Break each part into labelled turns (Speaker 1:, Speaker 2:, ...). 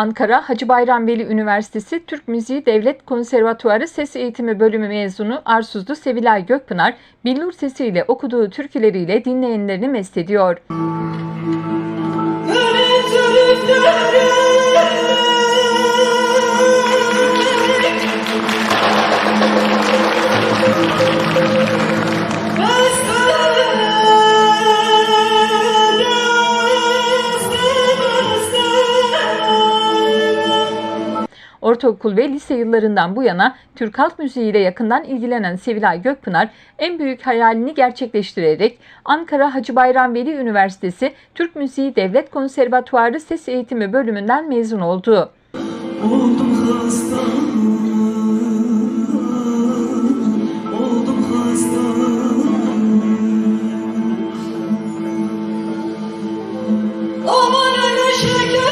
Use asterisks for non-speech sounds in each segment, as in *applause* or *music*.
Speaker 1: Ankara Hacı Bayram Veli Üniversitesi Türk Müziği Devlet Konservatuarı Ses Eğitimi Bölümü mezunu Arsuzlu Sevilay Gökpınar, billur sesiyle okuduğu türküleriyle dinleyenlerini mest ediyor. Ortaokul ve lise yıllarından bu yana Türk halk müziğiyle yakından ilgilenen Sevilay Gökpınar, en büyük hayalini gerçekleştirerek Ankara Hacı Bayram Veli Üniversitesi Türk Müziği Devlet Konservatuarı Ses Eğitimi bölümünden mezun oldu.
Speaker 2: Oldum hasta Aman şeker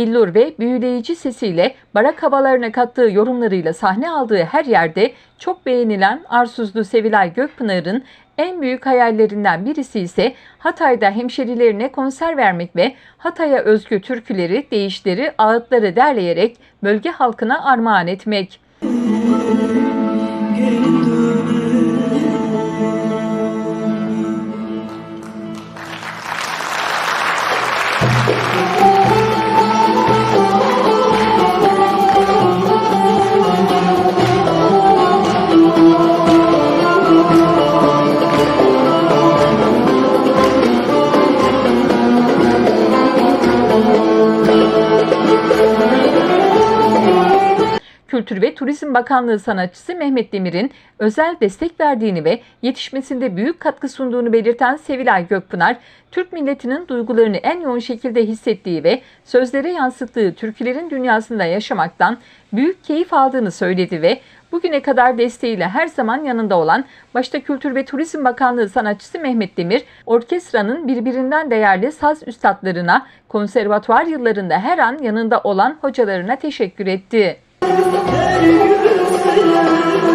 Speaker 1: Billur ve büyüleyici sesiyle barak havalarına kattığı yorumlarıyla sahne aldığı her yerde çok beğenilen Arsuzlu Sevilay Gökpınar'ın en büyük hayallerinden birisi ise Hatay'da hemşerilerine konser vermek ve Hatay'a özgü türküleri, deyişleri, ağıtları derleyerek bölge halkına armağan etmek. Kültür ve Turizm Bakanlığı sanatçısı Mehmet Demir'in özel destek verdiğini ve yetişmesinde büyük katkı sunduğunu belirten Sevilay Gökpınar, Türk milletinin duygularını en yoğun şekilde hissettiği ve sözlere yansıttığı türkülerin dünyasında yaşamaktan büyük keyif aldığını söyledi ve bugüne kadar desteğiyle her zaman yanında olan başta Kültür ve Turizm Bakanlığı sanatçısı Mehmet Demir, orkestranın birbirinden değerli saz üstadlarına, konservatuvar yıllarında her an yanında olan hocalarına teşekkür etti.
Speaker 2: Her gün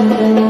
Speaker 2: Thank *laughs* you.